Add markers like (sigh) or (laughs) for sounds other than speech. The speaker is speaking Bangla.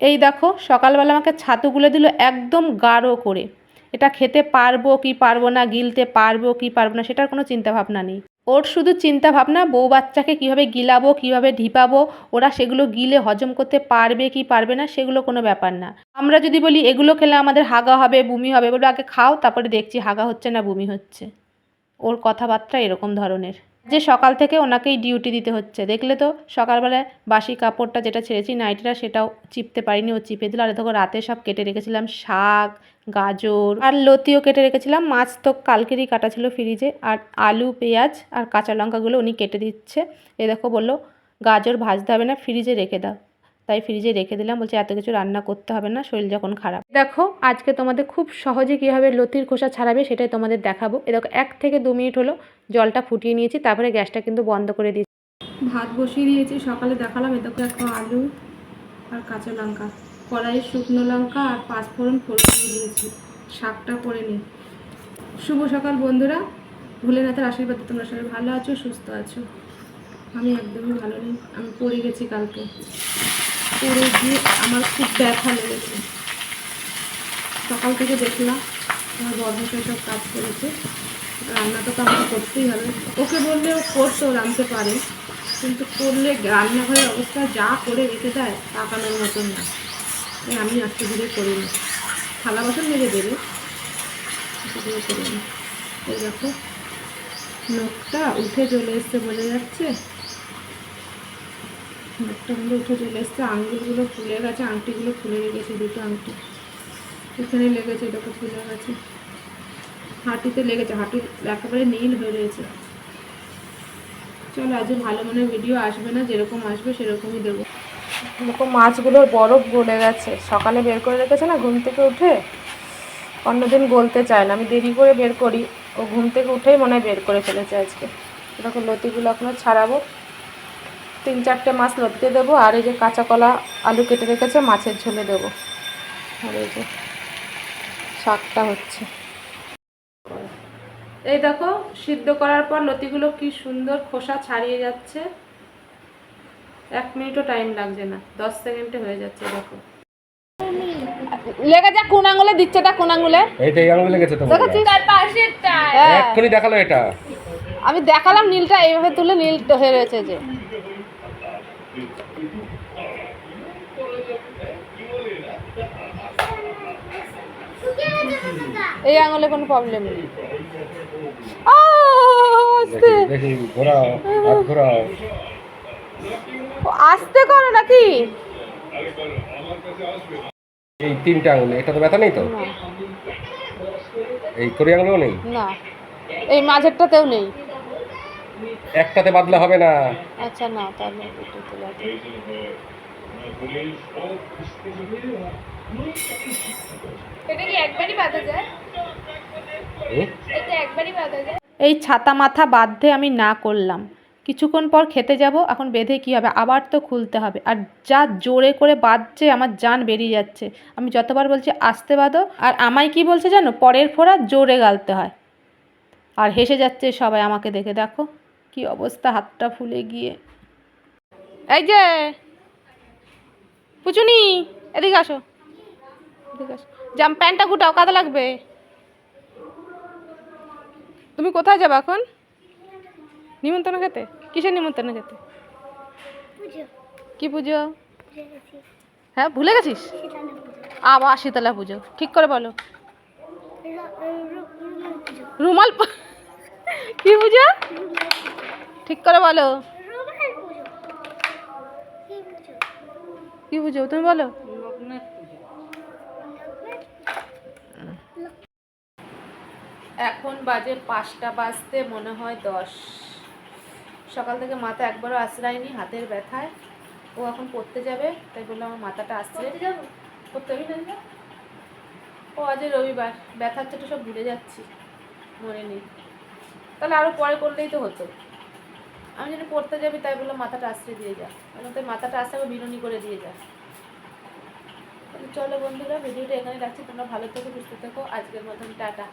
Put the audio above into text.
এই দেখো, সকালবেলা আমাকে ছাতুগুলো দিল একদম গাঢ় করে। এটা খেতে পারব কি পারব না, গিলতে পারব কি পারব না, সেটার কোনো চিন্তা ভাবনা নেই। ওর শুধু চিন্তা ভাবনা বউ বাচ্চাকে কীভাবে গিলাবো, কীভাবে ঢিপাবো, ওরা সেগুলো গিলে হজম করতে পারবে কি পারবে না, সেগুলো কোনো ব্যাপার না। আমরা যদি বলি, এগুলো খেলে আমাদের হাগা হবে, বমি হবে বলে আগে খাও, তারপরে দেখছি হাগা হচ্ছে না, বমি হচ্ছে। ওর কথাবার্তা এরকম ধরনের। যে সকাল থেকে ওনাকেই ডিউটি দিতে হচ্ছে। দেখলে তো সকালবেলায় বাসি কাপড়টা যেটা ছেড়েছি, নাইটিটা সেটাও চিপতে পারিনি, ও চিপে দিল। আর দেখো রাতে সব কেটে রেখেছিলাম, শাক, গাজর আর লতিও কেটে রেখেছিলাম। মাছ তো কালকেরই কাটা ছিল ফ্রিজে আর আলু, পেঁয়াজ আর কাঁচা লঙ্কাগুলো উনি কেটে দিচ্ছে। এ দেখো বলল, গাজর ভাজতে হবে না ফ্রিজে রেখে দাও। তাই ফ্রিজে রেখে দিলাম। বলছে, এত কিছু রান্না করতে হবে না, শরীর যখন খারাপ। দেখো, আজকে তোমাদের খুব সহজে কীভাবে লতির খোসা ছাড়াবে সেটাই তোমাদের দেখাবো। এ দেখো, এক থেকে দু মিনিট হলো জলটা ফুটিয়ে নিয়েছি, তারপরে গ্যাসটা কিন্তু বন্ধ করে দিয়েছি। ভাত বসিয়ে দিয়েছি, সকালে দেখালাম, এ দেখো একটা আলু আর কাঁচা লঙ্কা। কড়াইয়ে শুকনো লঙ্কা আর পাঁচফোড়ন ফোড়ন দিয়ে দিয়েছি, শাকটা করে নিই। শুভ সকাল বন্ধুরা ভুলে ভোলেনাথের আশীর্বাদ তোমরা সবাই ভালো আছো, সুস্থ আছো। আমি একদমই ভালো নেই। আমি পড়ে গেছি কালকে। পড়ে গিয়ে আমার খুব ব্যথা লেগেছে। সকাল থেকে দেখলাম আমার বর্মশাই সব কাজ করেছে। রান্নাটা তো আমাকে করতেই হবে। ওকে বললে ও করতো, রাঁধতে পারে। কিন্তু করলে রান্নাঘরের অবস্থা যা করে রেখে দেয় তাকানোর মতন না। আমি আজকে ধীরে করি না। থালা বাসন মেজে দেবে। আজকে ধীরে করি না। এই দেখো। নখটা উঠে চলে এসছে বোঝা যাচ্ছে। নখটা কিন্তু উঠে চলে এসছে। আঙুলগুলো ফুলে গেছে, আংটিগুলো ফুলে রেখেছে দুটো আংটি। এখানে লেগেছে দেখো ফুলে গেছে। হাঁটিতে লেগেছে হাঁটি একেবারে নীল হয়ে রয়েছে। চলো আজ ভালো মনে ভিডিও আসবে না, যেরকম আসবে সেরকমই দেবো। দেখো, মাছগুলোর বরফ গলে গেছে। সকালে বের করে রেখেছে না, ঘুম থেকে উঠে? অন্যদিন গলতে চায় না। আমি দেরি করে বের করি। ও ঘুম থেকে উঠেই মনে বের করে ফেলেছে আজকে। দেখো লতিগুলো এখনও ছাড়াবো। তিন চারটে মাছ লতিতে দেবো, আর এই যে কাঁচা কলা আলু কেটে রেখেছে, মাছের ঝোলে দেবো। আর এই যে শাকটা হচ্ছে। এই দেখো, সিদ্ধ করার পর লতিগুলো কি সুন্দর খোসা ছাড়িয়ে যাচ্ছে। এক মিনিটও টাইম লাগছে না, দশ সেকেন্ডে হয়ে যাচ্ছে, দেখো। লেগে যা কোন আঙুলে দিচ্ছে তা কোন আঙুলে? এই তো এই আঙুলে লেগেছে তো দেখেছিস হ্যাঁ। এক্ষুনি দেখাল এটা। আমি দেখালাম নীলটা এইভাবে তুলে নীল হয়ে রয়েছে যে। এই আঙুলে কোনো প্রবলেম নেই। আহ, আস্তে। দেখি দেখি ঘোরাও হাত ঘোরাও। আস্তে করো নাকি? এই তিনটা আঙুলে এটা তো ব্যথা নেই তো? না। এই করি আঙুলেও নেই? না। এই মাঝেরটাতেও নেই। একটাতে বাদলে হবে না। আচ্ছা না তাহলে একটু। হুম? এই ছাতা মাথা বাঁধতে আমি না করলাম। কিছুক্ষণ পর খেতে যাব, এখন বেঁধে কী হবে? আবার তো খুলতে হবে। আর যা জোরে করে বাঁধছে আমার জান বেরিয়ে যাচ্ছে। আমি যতবার বলছি, আসতে বাঁধো। আর আমায় কি বলছে জানো? পরের ফোড়া জোরে গালতে হয়। আর হেসে যাচ্ছে সবাই আমাকে দেখে। দেখো কি অবস্থা, হাতটা ফুলে গিয়ে। এই যে, পুচুনি, এদিকে আসো। এদিকে আসো। জাম, প্যান্টটা গুটাও, কাদা লাগবে। তুমি কোথায় যাবে এখন? নিমন্ত্রণ খেতে? কিসের নিমন্ত্রণ খেতে? কি পুজো? হ্যাঁ ভুলে গেছিস? আবার শীতলা পুজো। ঠিক করে বলো। রুমাল (laughs) কি পুজো? ঠিক করে বলো। কি পুজো? তুমি বলো। এখন বাজে পাঁচটা বাজতে মনে হয় দশ। সকাল থেকে মাথা একবারও আশ্রায়নি হাতের ব্যথায়। ও এখন পড়তে যাবে তাই বললাম আমার মাথাটা আশ্রয় পড়তে যাবি? না ও আজ রবিবার ব্যথার চোটে সব ভুলে যাচ্ছি মনে নেই। তাহলে আরও পরে করলেই তো হতো। আমি যদি পড়তে যাবি তাই বললাম মাথাটা আশ্রয় দিয়ে যা। আমি তাই মাথাটা আশ্রয় বিনুনি করে দিয়ে যা। চলো বন্ধুরা ভিডিওটা এখানে রাখছি তোমরা ভালো থেকো সুস্থ থেকো। আজকের মতন টাটা।